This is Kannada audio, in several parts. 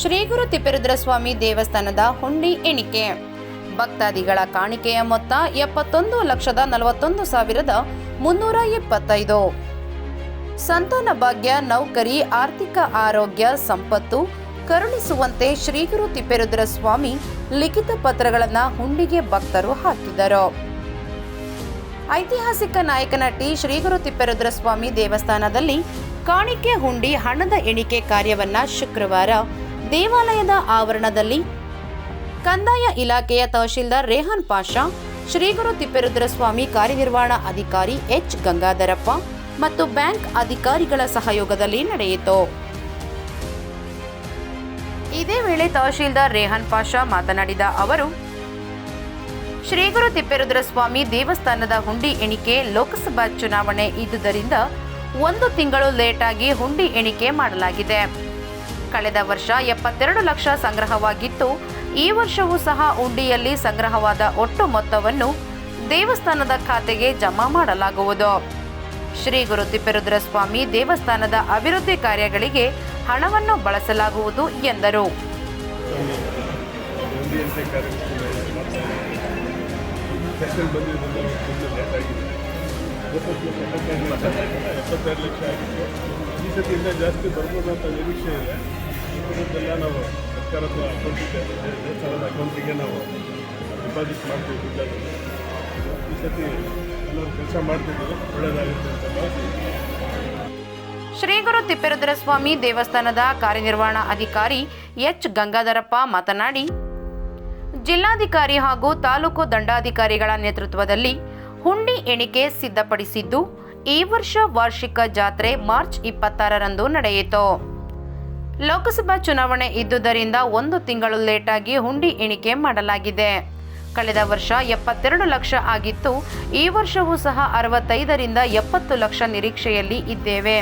ಶ್ರೀ ಗುರು ತಿಪ್ಪೇರುದ್ರ ಸ್ವಾಮಿ ದೇವಸ್ಥಾನದ ಹುಂಡಿ ಎಣಿಕೆ. ಭಕ್ತಾದಿಗಳ ಕಾಣಿಕೆಯ ಮೊತ್ತ ಎಪ್ಪತ್ತೊಂದು ಲಕ್ಷದ ನಲವತ್ತೊಂದು ಸಾವಿರದ ಮುನ್ನೂರ ಇಪ್ಪತ್ತೈದು ಸಂತಾನ ಭಾಗ್ಯ, ನೌಕರಿ, ಆರ್ಥಿಕ ಆರೋಗ್ಯ, ಸಂಪತ್ತು ಕರುಣಿಸುವಂತೆ ಶ್ರೀಗುರು ತಿಪ್ಪೇರುದ್ರ ಸ್ವಾಮಿ ಲಿಖಿತ ಪತ್ರಗಳನ್ನು ಹುಂಡಿಗೆ ಭಕ್ತರು ಹಾಕಿದರು. ಐತಿಹಾಸಿಕ ನಾಯಕನಟಿ ಶ್ರೀಗುರು ತಿಪ್ಪೇರುದ್ರ ಸ್ವಾಮಿ ದೇವಸ್ಥಾನದಲ್ಲಿ ಕಾಣಿಕೆ ಹುಂಡಿ ಹಣದ ಎಣಿಕೆ ಕಾರ್ಯವನ್ನ ಶುಕ್ರವಾರ ದೇವಾಲಯದ ಆವರಣದಲ್ಲಿ ಕಂದಾಯ ಇಲಾಖೆಯ ತಹಶೀಲ್ದಾರ್ ರೇಹಾನ್ ಪಾಷಾ, ಶ್ರೀಗುರು ತಿಪ್ಪೇರುದ್ರಸ್ವಾಮಿ ಕಾರ್ಯನಿರ್ವಹಣಾ ಅಧಿಕಾರಿ ಎಚ್ ಗಂಗಾಧರಪ್ಪ ಮತ್ತು ಬ್ಯಾಂಕ್ ಅಧಿಕಾರಿಗಳ ಸಹಯೋಗದಲ್ಲಿ ನಡೆಯಿತು. ಇದೇ ವೇಳೆ ತಹಶೀಲ್ದಾರ್ ರೇಹಾನ್ ಪಾಷಾ ಮಾತನಾಡಿದ ಅವರು, ಶ್ರೀಗುರು ತಿಪ್ಪೇರುದ್ರಸ್ವಾಮಿ ದೇವಸ್ಥಾನದ ಹುಂಡಿ ಎಣಿಕೆ ಲೋಕಸಭಾ ಚುನಾವಣೆ ಇದ್ದುದರಿಂದ ಒಂದು ತಿಂಗಳು ಲೇಟಾಗಿ ಹುಂಡಿ ಎಣಿಕೆ ಮಾಡಲಾಗಿದೆ. ಕಳೆದ ವರ್ಷ ಎಪ್ಪತ್ತೆರಡು ಲಕ್ಷ ಸಂಗ್ರಹವಾಗಿತ್ತು. ಈ ವರ್ಷವೂ ಸಹ ಉಂಡಿಯಲ್ಲಿ ಸಂಗ್ರಹವಾದ ಒಟ್ಟು ಮೊತ್ತವನ್ನು ದೇವಸ್ಥಾನದ ಖಾತೆಗೆ ಜಮಾ ಮಾಡಲಾಗುವುದು. ಶ್ರೀ ಗುರು ತಿಪ್ಪೇರುದ್ರ ಸ್ವಾಮಿ ದೇವಸ್ಥಾನದ ಅಭಿವೃದ್ಧಿ ಕಾರ್ಯಗಳಿಗೆ ಹಣವನ್ನು ಬಳಸಲಾಗುವುದು ಎಂದರು. ಈ ಸತಿಯಿಂದ ಜಾಸ್ತಿ ಬರ್ಬೋದು ನಿರೀಕ್ಷೆ ಇದೆ. ಇದನ್ನೆಲ್ಲ ನಾವು ಸರ್ಕಾರದ ಅಕೌಂಟಿಗೆ ದೇವಸ್ಥಾನದ ಅಕೌಂಟಿಗೆ ನಾವು ಡಿಪಾಸಿಟ್ ಮಾಡ್ತೀವಿ ಈ ಸತಿ ಎಲ್ಲರೂ ಕೆಲಸ ಮಾಡ್ತಿದ್ದೀವಿ. ಒಳ್ಳೆಯದಾಗುತ್ತೆ ಅಂತ ಭಾವಿಸಿ ಶ್ರೀಗುರು ತಿಪ್ಪೇರುದ್ರಸ್ವಾಮಿ ತಿಪ್ಪೇರುದ್ರ ಸ್ವಾಮಿ ದೇವಸ್ಥಾನದ ಕಾರ್ಯನಿರ್ವಹಣಾ ಅಧಿಕಾರಿ ಎಚ್ ಗಂಗಾಧರಪ್ಪ ಮಾತನಾಡಿ, ಜಿಲ್ಲಾಧಿಕಾರಿ ಹಾಗೂ ತಾಲೂಕು ದಂಡಾಧಿಕಾರಿಗಳ ನೇತೃತ್ವದಲ್ಲಿ ಹುಂಡಿ ಎಣಿಕೆ ಸಿದ್ಧಪಡಿಸಿದ್ದು, ಈ ವರ್ಷ ವಾರ್ಷಿಕ ಜಾತ್ರೆ ಮಾರ್ಚ್ ಇಪ್ಪತ್ತಾರರಂದು ನಡೆಯಿತು. ಲೋಕಸಭಾ ಚುನಾವಣೆ ಇದ್ದುದರಿಂದ ಒಂದು ತಿಂಗಳು ಲೇಟಾಗಿ ಹುಂಡಿ ಎಣಿಕೆ ಮಾಡಲಾಗಿದೆ. ಕಳೆದ ವರ್ಷ ಎಪ್ಪತ್ತೆರಡು ಲಕ್ಷ ಆಗಿತ್ತು, ಈ ವರ್ಷವೂ ಸಹ ಅರವತ್ತೈದರಿಂದ ಎಪ್ಪತ್ತು ಲಕ್ಷ ನಿರೀಕ್ಷೆಯಲ್ಲಿ ಇದ್ದೇವೆ.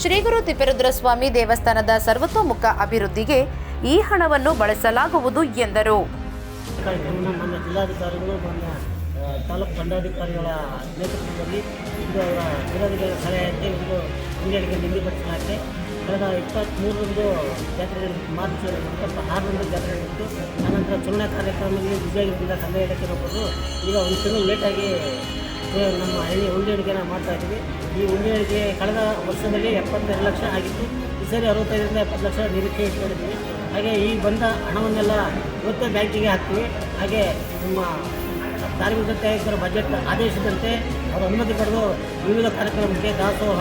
ಶ್ರೀ ಗುರು ತಿಪ್ಪೇರುದ್ರ ಸ್ವಾಮಿ ದೇವಸ್ಥಾನದ ಸರ್ವತೋಮುಖ ಅಭಿವೃದ್ಧಿಗೆ ಈ ಹಣವನ್ನು ಬಳಸಲಾಗುವುದು ಎಂದರು. ತಾಲೂಕು ದಂಡಾಧಿಕಾರಿಗಳ ನೇತೃತ್ವದಲ್ಲಿ ಇಂದು ಅವರ ಜಿಲ್ಲಾಧಿಕಾರಿ ಸಲಹೆಯಂತೆ ಒಂದು ಮುಂಗಡಿಗೆ ನಿಗದಿಪಡಿಸಲಾಗಿದೆ. ಕಳೆದ ಇಪ್ಪತ್ತ್ಮೂರರಂದು ಜಾತ್ರೆ ಮಾರ್ಚ್ ಇಪ್ಪತ್ತ ಆರರಂದು ಜಾತ್ರೆ ನಡೆಯಿತು ಆನಂತರ ಚುನಾವಣಾ ಕಾರ್ಯಕ್ರಮದಲ್ಲಿ ವಿಜಯಗಿರಿಯಿಂದ ಕಂದಾಯ ಇಲಾಖೆ ನೋಡ್ಬೋದು ಈಗ ಒಂದು ತಿಂಗಳು ಲೇಟಾಗಿ ನಮ್ಮ ಹಳ್ಳಿ ಉಂಡೇಳಿಕೆನ ಮಾಡ್ತಾ ಇದ್ದೀವಿ. ಈ ಉಂಡೇಳಿಕೆ ಕಳೆದ ವರ್ಷದಲ್ಲಿ ಎಪ್ಪತ್ತೆರಡು ಲಕ್ಷ ಆಗಿತ್ತು. ಈ ಸರಿ ಅರವತ್ತೈದರಿಂದ ಎಪ್ಪತ್ತು ಲಕ್ಷ ನಿರೀಕ್ಷೆ ಇಟ್ಕೊಂಡಿದ್ದೀವಿ. ಹಾಗೆ ಈ ಬಂದ ಹಣವನ್ನೆಲ್ಲ ಇವತ್ತೇ ಬ್ಯಾಂಕಿಗೆ ಹಾಕ್ತೀವಿ. ಹಾಗೆ ನಮ್ಮ ಧಾರ್ಮಿಕ ಆಯುಕ್ತರ ಬಜೆಟ್ ಆದೇಶದಂತೆ ಅವರು ಅನುಮತಿ ಪಡೆದು ವಿವಿಧ ಕಾರ್ಯಕ್ರಮಕ್ಕೆ ದಾಸೋಹ,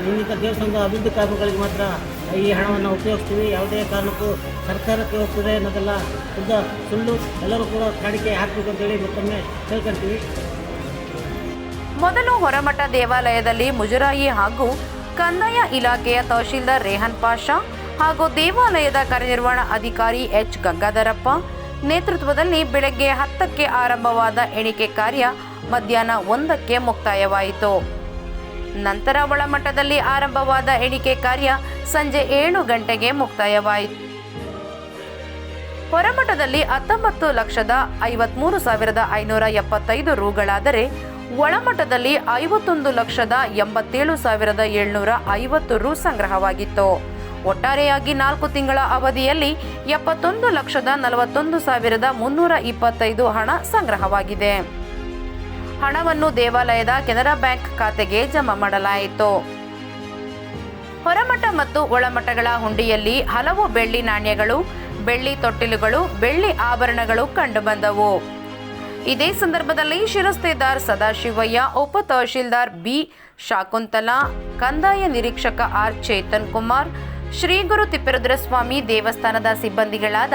ಇನ್ನಿತ ದೇವಸ್ಥಾನದ ಅಭಿವೃದ್ಧಿ ಕಾರ್ಯಕ್ರಮಗಳಿಗೆ ಮಾತ್ರ ಈ ಹಣವನ್ನು ಉಪಯೋಗಿಸ್ತೀವಿ. ಯಾವುದೇ ಕಾರಣಕ್ಕೂ ಸರ್ಕಾರಕ್ಕೆ ಹೋಗ್ತದೆ ಅನ್ನೋದೆಲ್ಲ ಶುದ್ಧ ಸುಳ್ಳು ಎಲ್ಲರೂ ಕೂಡ ಕಾಣಿಕೆ ಹಾಕಬೇಕು ಅಂತೇಳಿ ಮತ್ತೊಮ್ಮೆ ಕೇಳ್ಕೊಳ್ತೀವಿ ಮೊದಲು ಹೊರಮಠ ದೇವಾಲಯದಲ್ಲಿ ಮುಜರಾಯಿ ಹಾಗೂ ಕಂದಾಯ ಇಲಾಖೆಯ ತಹಶೀಲ್ದಾರ್ ರೇಹನ್ ಪಾಷಾ ಹಾಗೂ ದೇವಾಲಯದ ಕಾರ್ಯನಿರ್ವಹಣಾ ಅಧಿಕಾರಿ ಎಚ್ ಗಂಗಾಧರಪ್ಪ ನೇತೃತ್ವದಲ್ಲಿ ಬೆಳಗ್ಗೆ ಹತ್ತಕ್ಕೆ ಆರಂಭವಾದ ಎಣಿಕೆ ಕಾರ್ಯ ಮಧ್ಯಾಹ್ನ ಒಂದಕ್ಕೆ ಮುಕ್ತಾಯವಾಯಿತು. ನಂತರ ಒಳಮಟ್ಟದಲ್ಲಿ ಆರಂಭವಾದ ಎಣಿಕೆ ಕಾರ್ಯ ಸಂಜೆ ಏಳು ಗಂಟೆಗೆ ಮುಕ್ತಾಯವಾಯಿತು. ಹೊರಮಠದಲ್ಲಿ ಹತ್ತೊಂಬತ್ತು ಲಕ್ಷದ ಐವತ್ಮೂರು ಸಾವಿರದ ಐನೂರ ಎಪ್ಪತ್ತೈದು ರೂಗಳಾದರೆ ಒಳಮಠದಲ್ಲಿ ಐವತ್ತೊಂದು ಲಕ್ಷದ ಎಂಬತ್ತೇಳು ಸಾವಿರದ ಏಳ್ನೂರ ಐವತ್ತು ರು ಸಂಗ್ರಹವಾಗಿತ್ತು. ಒಟ್ಟಾರೆಯಾಗಿ ನಾಲ್ಕು ತಿಂಗಳ ಅವಧಿಯಲ್ಲಿ ಎಪ್ಪತ್ತೊಂದು ಲಕ್ಷದ ನಲವತ್ತೊಂದು ಸಾವಿರದ ಮುನ್ನೂರ ಇಪ್ಪತ್ತೈದು ಹಣ ಸಂಗ್ರಹವಾಗಿದೆ. ಹಣವನ್ನು ದೇವಾಲಯದ ಕೆನರಾ ಬ್ಯಾಂಕ್ ಖಾತೆಗೆ ಜಮಾ ಮಾಡಲಾಯಿತು. ಹೊರಮಠ ಮತ್ತು ಒಳಮಠಗಳ ಹುಂಡಿಯಲ್ಲಿ ಹಲವು ಬೆಳ್ಳಿ ನಾಣ್ಯಗಳು, ಬೆಳ್ಳಿ ತೊಟ್ಟಿಲುಗಳು, ಬೆಳ್ಳಿ ಆಭರಣಗಳು ಕಂಡುಬಂದವು ಇದೇ ಸಂದರ್ಭದಲ್ಲಿ ಶಿರಸ್ತೇದಾರ್ ಸದಾಶಿವಯ್ಯ, ಉಪ ತಹಶೀಲ್ದಾರ್ ಬಿ. ಶಾಕುಂತಲಾ, ಕಂದಾಯ ನಿರೀಕ್ಷಕ ಆರ್. ಚೇತನ್ ಕುಮಾರ್ ಶ್ರೀ ಗುರು ತಿಪ್ಪರುದ್ರಸ್ವಾಮಿ ದೇವಸ್ಥಾನದ ಸಿಬ್ಬಂದಿಗಳಾದ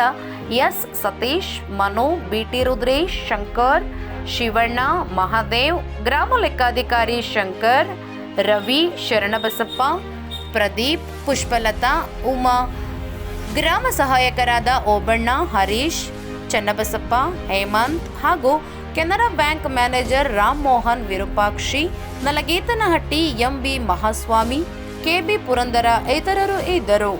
ಎಸ್ ಸತೀಶ್, ಮನು, ಬಿಟಿ ರುದ್ರೇಶ್, ಶಂಕರ್, ಶಿವಣ್ಣ, ಮಹಾದೇವ್, ಗ್ರಾಮ ಲೆಕ್ಕಾಧಿಕಾರಿ ಶಂಕರ್, ರವಿ, ಶರಣಬಸಪ್ಪ, ಪ್ರದೀಪ್, ಪುಷ್ಪಲತಾ, ಉಮಾ, ಗ್ರಾಮ ಸಹಾಯಕರಾದ ಓಬಣ್ಣ, ಹರೀಶ್, ಚನ್ನಬಸಪ್ಪ, ಹೇಮಂತ್ ಹಾಗೂ Canara bank manager Ram Mohan Virupakshi, Nalagetanahatti MB Mahaswamy KB Purandara ಇತರರು ಇದ್ದರು.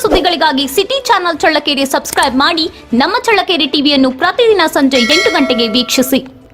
ಸುದ್ದಿಗಳಿಗಾಗಿ ಸಿಟಿ ಚಾನೆಲ್ ಚಳ್ಳಕೆರೆ ಸಬ್ಸ್ಕ್ರೈಬ್ ಮಾಡಿ ನಮ್ಮ ಚಳ್ಳಕೆರೆ ಟಿವಿಯನ್ನು ಪ್ರತಿದಿನ ಸಂಜೆ ಎಂಟು ಗಂಟೆಗೆ ವೀಕ್ಷಿಸಿ.